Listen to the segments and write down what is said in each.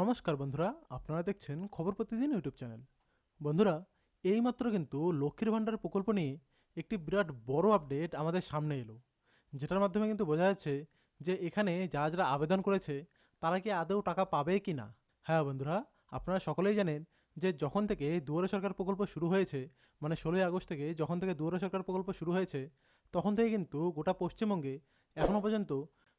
নমস্কার বন্ধুরা, আপনারা দেখছেন খবর প্রতিদিন ইউটিউব চ্যানেল। বন্ধুরা, এইমাত্র কিন্তু লক্ষ্মীর ভাণ্ডার প্রকল্প নিয়ে একটি বিরাট বড় আপডেট আমাদের সামনে এলো, যেটার মাধ্যমে কিন্তু বোঝা যাচ্ছে যে এখানে যারা যারা আবেদন করেছে, তারা কি আদৌ টাকা পাবে কি না? হ্যাঁ বন্ধুরা, আপনারা সকলেই জানেন যে যখন থেকে দুয়ারে সরকার প্রকল্প শুরু হয়েছে মানে ষোলোই আগস্ট থেকে যখন থেকে দুয়ারে সরকার প্রকল্প শুরু হয়েছে, তখন থেকে কিন্তু গোটা পশ্চিমবঙ্গে এখনও পর্যন্ত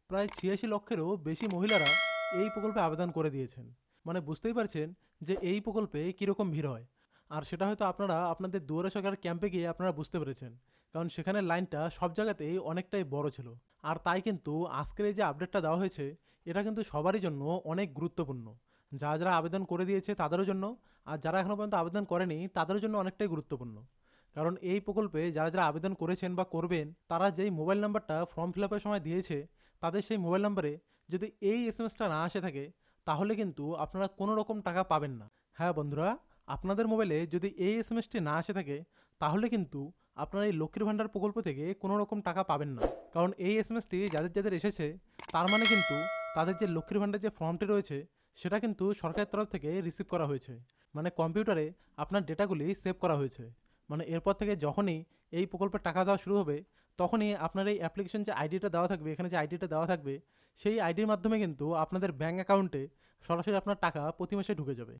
প্রায় ছিয়াশি লক্ষেরও বেশি মহিলারা এই প্রকল্পে আবেদন করে দিয়েছেন। মানে বুঝতেই পারছেন যে এই প্রকল্পে কীরকম ভিড় হয়। আর সেটা হয়তো আপনারা আপনাদের দুয়ারে সরকার ক্যাম্পে গিয়ে আপনারা বুঝতে পেরেছেন। কারণ সেখানে লাইনটা সব জায়গাতেই অনেকটাই বড় ছিল। আর তাই কিন্তু আজকের এই যে আপডেটটা দেওয়া হয়েছে, এটা কিন্তু সবারই জন্য অনেক গুরুত্বপূর্ণ। যারা যারা আবেদন করে দিয়েছে তাদেরও জন্য, আর যারা এখনও পর্যন্ত আবেদন করেনি তাদেরও জন্য অনেকটাই গুরুত্বপূর্ণ। কারণ এই প্রকল্পে যারা যারা আবেদন করেছেন বা করবেন, তারা যেই মোবাইল নাম্বারটা ফর্ম ফিল সময় দিয়েছে, তাদের সেই মোবাইল নাম্বারে যদি এই এস এম এসটা না আসে থাকে, তাহলে কিন্তু আপনারা কোনো রকম টাকা পাবেন না। হ্যাঁ বন্ধুরা, আপনাদের মোবাইলে যদি এই এস এম এসটি না আসে থাকে, তাহলে কিন্তু আপনারা এই লক্ষ্মীর ভাণ্ডার প্রকল্প থেকে কোনো রকম টাকা পাবেন না। কারণ এই এস এম এসটি যাদের যাদের এসেছে, তার মানে কিন্তু তাদের যে লক্ষ্মীর ভাণ্ডার যে ফর্মটি রয়েছে, সেটা কিন্তু সরকারের তরফ থেকে রিসিভ করা হয়েছে। মানে কম্পিউটারে আপনার ডেটাগুলি সেভ করা হয়েছে। মানে এরপর থেকে যখনই এই প্রকল্পের টাকা দেওয়া শুরু হবে তখনই আপনার এই অ্যাপ্লিকেশন যে আইডিটা দেওয়া থাকবে, এখানে যে আইডিটা দেওয়া থাকবে, সেই আইডির মাধ্যমে কিন্তু আপনাদের ব্যাঙ্ক অ্যাকাউন্টে সরাসরি আপনার টাকা প্রতি মাসে ঢুকে যাবে।